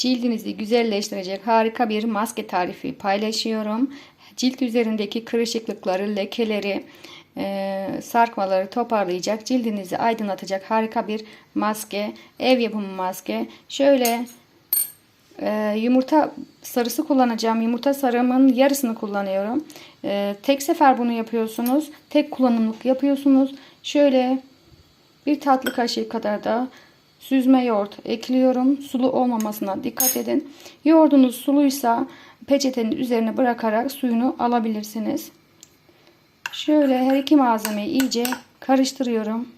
Cildinizi güzelleştirecek harika bir maske tarifi paylaşıyorum. Cilt üzerindeki kırışıklıkları, lekeleri, e, sarkmaları toparlayacak, cildinizi aydınlatacak harika bir maske. Ev yapımı maske. Şöyle e, yumurta sarısı kullanacağım. Yumurta sarımın yarısını kullanıyorum. E, tek sefer bunu yapıyorsunuz. Tek kullanımlık yapıyorsunuz. Şöyle bir tatlı kaşığı kadar da süzme yoğurt ekliyorum. Sulu olmamasına dikkat edin. Yoğurdunuz suluysa peçetenin üzerine bırakarak suyunu alabilirsiniz. Şöyle her iki malzemeyi iyice karıştırıyorum.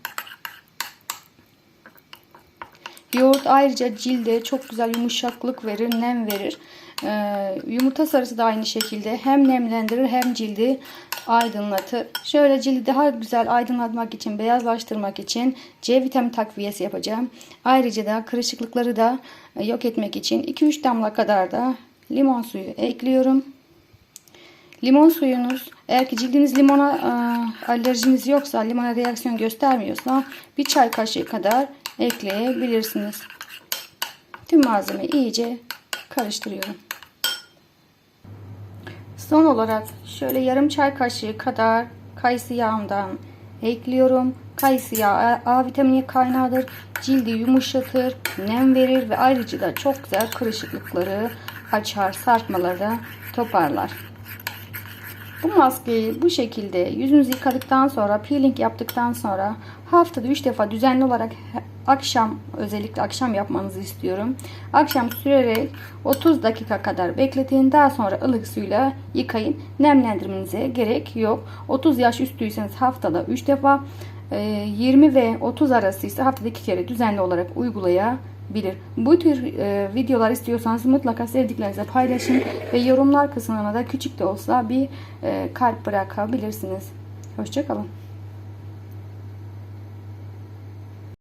Yoğurt ayrıca cilde çok güzel yumuşaklık verir, nem verir. Ee, yumurta sarısı da aynı şekilde hem nemlendirir hem cildi aydınlatır. Şöyle cildi daha güzel aydınlatmak için, beyazlaştırmak için C vitamin takviyesi yapacağım. Ayrıca da kırışıklıkları da e, yok etmek için 2-3 damla kadar da limon suyu ekliyorum. Limon suyunuz eğer ki cildiniz limona e, alerjiniz yoksa limona reaksiyon göstermiyorsa bir çay kaşığı kadar ekleyebilirsiniz. Tüm malzemeyi iyice karıştırıyorum. Son olarak şöyle yarım çay kaşığı kadar kayısı yağından ekliyorum. Kayısı yağı A vitamini kaynağıdır. Cildi yumuşatır, nem verir ve ayrıca da çok güzel kırışıklıkları açar, sarkmaları toparlar. Bu maskeyi bu şekilde yüzünüzü yıkadıktan sonra peeling yaptıktan sonra haftada 3 defa düzenli olarak akşam özellikle akşam yapmanızı istiyorum. Akşam sürerek 30 dakika kadar bekletin. Daha sonra ılık suyla yıkayın. Nemlendirmenize gerek yok. 30 yaş üstüyseniz haftada 3 defa 20 ve 30 arası ise haftada 2 kere düzenli olarak uygulayabilirsiniz bilir. Bu tür e, videolar istiyorsanız mutlaka sevdiklerinize paylaşın ve yorumlar kısmına da küçük de olsa bir e, kalp bırakabilirsiniz. Hoşçakalın.